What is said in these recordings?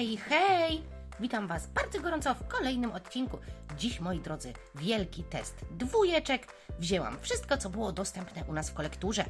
Hej, hej! Witam Was bardzo gorąco w kolejnym odcinku. Dziś, moi drodzy, wielki test dwójeczek. Wzięłam wszystko, co było dostępne u nas w kolekturze.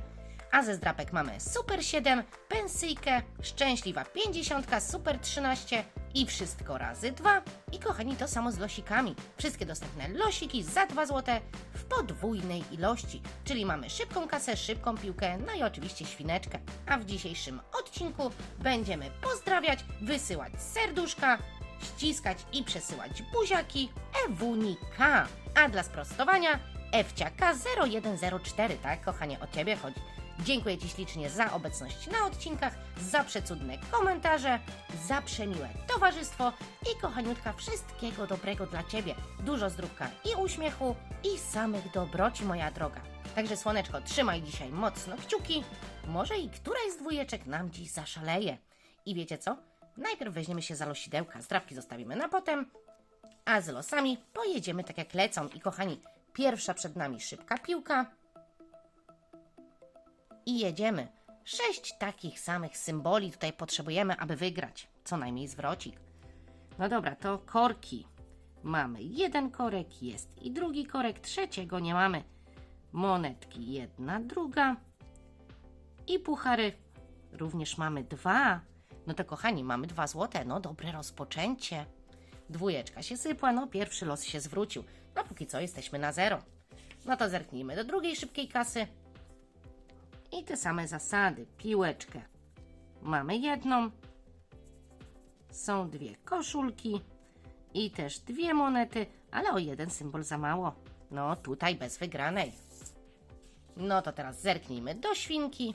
A ze zdrapek mamy Super 7, Pensyjkę, Szczęśliwa 50, Super 13 i wszystko razy 2. I kochani, to samo z losikami. Wszystkie dostępne losiki za 2 zł w podwójnej ilości. Czyli mamy szybką kasę, szybką piłkę, no i oczywiście świneczkę. A w dzisiejszym odcinku będziemy pozdrawiać, wysyłać serduszka, ściskać i przesyłać buziaki Ewunika. A dla sprostowania Ewciaka 0104, tak kochanie, o Ciebie chodzi. Dziękuję Ci ślicznie za obecność na odcinkach, za przecudne komentarze, za przemiłe towarzystwo i kochaniutka wszystkiego dobrego dla Ciebie. Dużo zdrówka i uśmiechu i samych dobroci, moja droga. Także słoneczko, trzymaj dzisiaj mocno kciuki. Może i któraś z dwójeczek nam dziś zaszaleje. I wiecie co? Najpierw weźmiemy się za losidełka, zdrawki zostawimy na potem, a z losami pojedziemy tak jak lecą. I kochani, pierwsza przed nami szybka piłka. I jedziemy. Sześć takich samych symboli tutaj potrzebujemy, aby wygrać. Co najmniej zwrocik. No dobra, to korki. Mamy jeden korek, jest i drugi korek, trzeciego nie mamy. Monetki jedna, druga. I puchary również mamy dwa. No to kochani, mamy dwa złote. No dobre rozpoczęcie. Dwójeczka się sypła, no pierwszy los się zwrócił. No póki co jesteśmy na zero. No to zerknijmy do drugiej szybkiej kasy. I te same zasady. Piłeczkę. Mamy jedną. Są dwie koszulki. I też dwie monety, ale o jeden symbol za mało. No tutaj bez wygranej. No to teraz zerknijmy do świnki.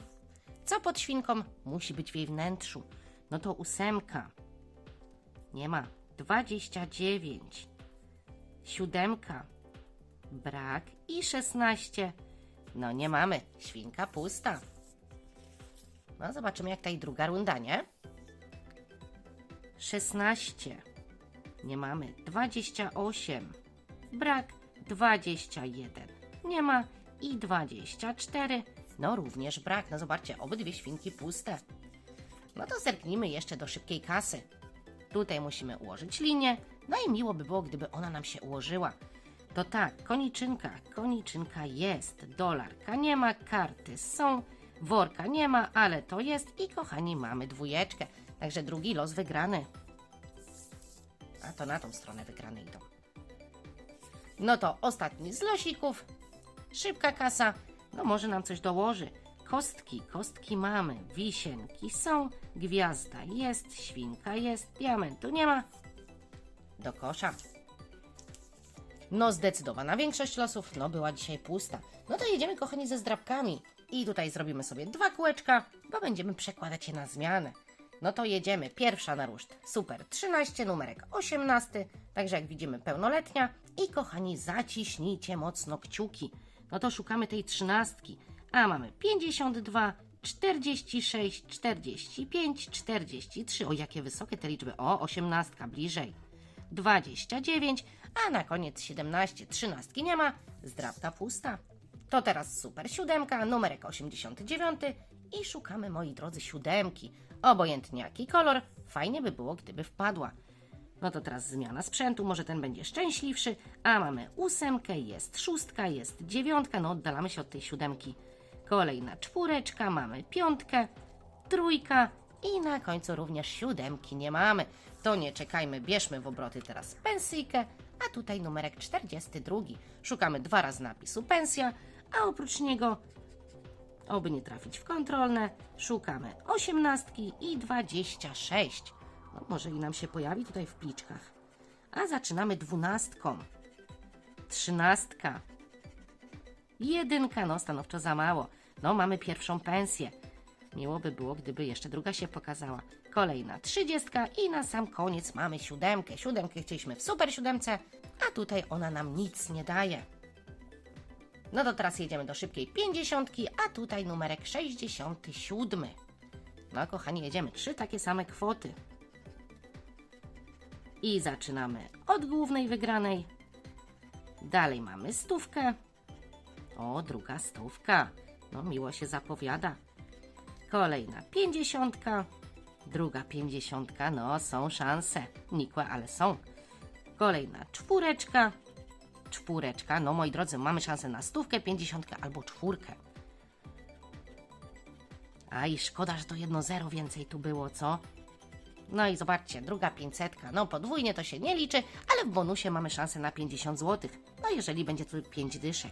Co pod świnką musi być w jej wnętrzu? No to ósemka. Nie ma. 29. Siódemka. Brak. I 16. No nie mamy. Świnka pusta. No zobaczymy jak ta i druga runda, nie? 16. Nie mamy. 28. Brak. 21. Nie ma. I 24. No również brak. No zobaczcie, obydwie świnki puste. No to zerknijmy jeszcze do szybkiej kasy. Tutaj musimy ułożyć linię. No i miło by było, gdyby ona nam się ułożyła. To tak, koniczynka, koniczynka jest, dolarka nie ma, karty są, worka nie ma, ale to jest i kochani mamy dwójeczkę. Także drugi los wygrany. A to na tą stronę wygrane idą. No to ostatni z losików. Szybka kasa. No może nam coś dołoży. Kostki, kostki mamy, wisienki są, gwiazda jest, świnka jest, diamentu nie ma. Do kosza. No zdecydowana większość losów, no była dzisiaj pusta. No to jedziemy kochani ze zdrabkami. I tutaj zrobimy sobie dwa kółeczka, bo będziemy przekładać je na zmianę. No to jedziemy. Pierwsza na ruszt. Super. 13, numerek 18. Także jak widzimy pełnoletnia. I kochani, zaciśnijcie mocno kciuki. No to szukamy tej trzynastki. A mamy 52, 46, 45, 43. O, jakie wysokie te liczby. O, 18 bliżej. 29, a na koniec 17. Trzynastki nie ma. Zdrabka pusta. To teraz super siódemka, numerek 89 i szukamy, moi drodzy, siódemki. Obojętnie jaki kolor, fajnie by było, gdyby wpadła. No to teraz zmiana sprzętu, może ten będzie szczęśliwszy, a mamy ósemkę, jest szóstka, jest dziewiątka, no oddalamy się od tej siódemki. Kolejna czwóreczka, mamy piątkę, trójka i na końcu również siódemki nie mamy. To nie czekajmy, bierzmy w obroty teraz pensyjkę, a tutaj numerek 42. Szukamy dwa razy napisu pensja, a oprócz niego Oby nie trafić w kontrolne, szukamy osiemnastki i 26. No, może i nam się pojawi tutaj w pliczkach. A zaczynamy dwunastką. Trzynastka. Jedynka, no stanowczo za mało. No mamy pierwszą pensję. Miło by było, gdyby jeszcze druga się pokazała. Kolejna trzydziestka i na sam koniec mamy siódemkę. Siódemkę chcieliśmy w super siódemce, a tutaj ona nam nic nie daje. No to teraz jedziemy do szybkiej 50, a tutaj numerek 67. No kochani, jedziemy. Trzy takie same kwoty. I zaczynamy od głównej wygranej. Dalej mamy stówkę. O, druga stówka. No miło się zapowiada. Kolejna pięćdziesiątka. Druga pięćdziesiątka, no są szanse. Nikłe, ale są. Kolejna czwóreczka. Czwóreczka, no moi drodzy, mamy szansę na stówkę, pięćdziesiątkę albo czwórkę. Aj, szkoda, że to jedno zero więcej tu było, co? No i zobaczcie, druga 500. No podwójnie to się nie liczy, ale w bonusie mamy szansę na 50 zł. No jeżeli będzie tu 5 dyszek.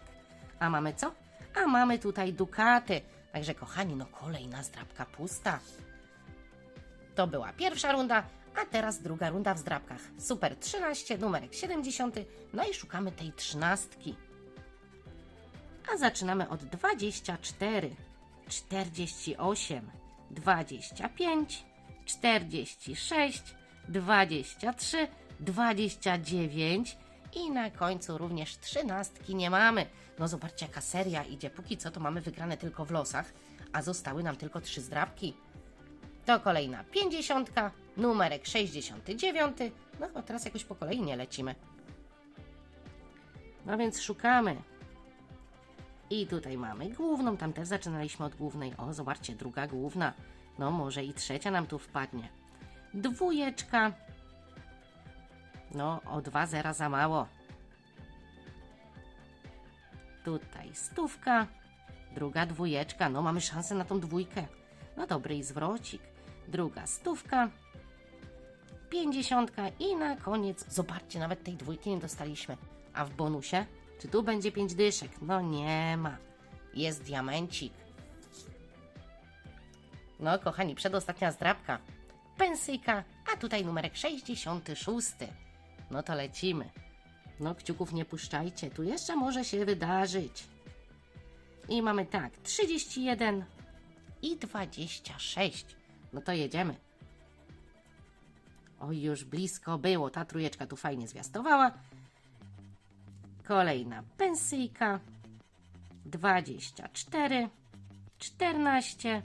A mamy co? A mamy tutaj dukaty. Także kochani, no kolejna zdrabka pusta. To była pierwsza runda, a teraz druga runda w zdrabkach. Super 13, numerek 70. No i szukamy tej trzynastki. A zaczynamy od 24, 48, 25, 46, 23, 29 i na końcu również trzynastki nie mamy. No zobaczcie jaka seria idzie. Póki co to mamy wygrane tylko w losach, a zostały nam tylko trzy zdrabki. To kolejna 50, numerek 69. No chyba teraz jakoś po kolei nie lecimy. No więc szukamy. I tutaj mamy główną, tam też zaczynaliśmy od głównej. O, zobaczcie, druga główna. No może i trzecia nam tu wpadnie. Dwójeczka. No, o dwa zera za mało. Tutaj stówka. Druga dwójeczka. No, mamy szansę na tą dwójkę. No dobry i zwrocik. Druga stówka. Pięćdziesiątka i na koniec, zobaczcie, nawet tej dwójki nie dostaliśmy. A w bonusie? Czy tu będzie pięć dyszek? No nie ma. Jest diamencik. No, kochani, przedostatnia zdrabka. Pensyjka, a tutaj numerek 66. No to lecimy. No, kciuków nie puszczajcie, tu jeszcze może się wydarzyć. I mamy tak, 31 i 26. No to jedziemy. Oj, już blisko było. Ta trójeczka tu fajnie zwiastowała. Kolejna pensyjka. 24, 14,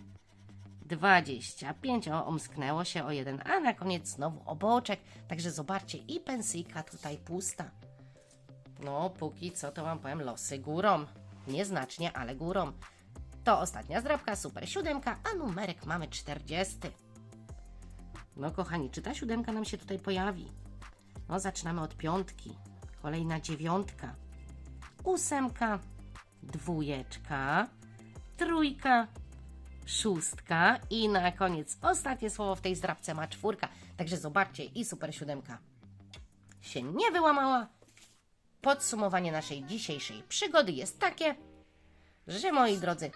25. O, omsknęło się o jeden, a na koniec znowu oboczek. Także zobaczcie, i pensyjka tutaj pusta. No, póki co to wam powiem losy górą. Nieznacznie, ale górą. To ostatnia zdrabka, super siódemka, a numerek mamy 40. No kochani, czy ta siódemka nam się tutaj pojawi? No, zaczynamy od piątki. Kolejna dziewiątka. Ósemka. Dwójeczka. Trójka. Szóstka. I na koniec ostatnie słowo w tej zdrabce ma czwórka. Także zobaczcie, i super siódemka się nie wyłamała. Podsumowanie naszej dzisiejszej przygody jest takie, że moi drodzy,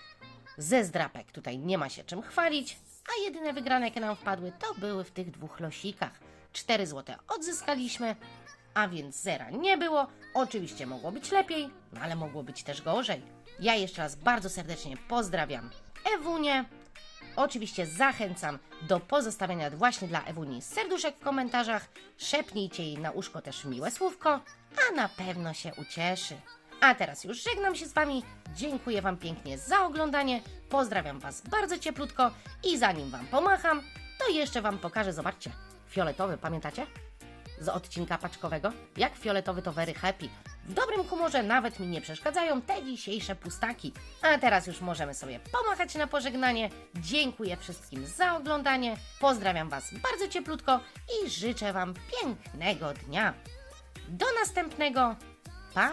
ze zdrapek tutaj nie ma się czym chwalić, a jedyne wygrane, jakie nam wpadły, to były w tych dwóch losikach. 4 złote odzyskaliśmy, a więc zera nie było. Oczywiście mogło być lepiej, no ale mogło być też gorzej. Ja jeszcze raz bardzo serdecznie pozdrawiam Ewunię. Oczywiście zachęcam do pozostawienia właśnie dla Ewuni serduszek w komentarzach. Szepnijcie jej na uszko też miłe słówko, a na pewno się ucieszy. A teraz już żegnam się z Wami. Dziękuję Wam pięknie za oglądanie. Pozdrawiam Was bardzo cieplutko i zanim Wam pomacham, to jeszcze Wam pokażę, zobaczcie, fioletowy, pamiętacie? Z odcinka paczkowego? Jak fioletowy to very happy. W dobrym humorze nawet mi nie przeszkadzają te dzisiejsze pustaki. A teraz już możemy sobie pomachać na pożegnanie. Dziękuję wszystkim za oglądanie. Pozdrawiam Was bardzo cieplutko i życzę Wam pięknego dnia. Do następnego. Pa!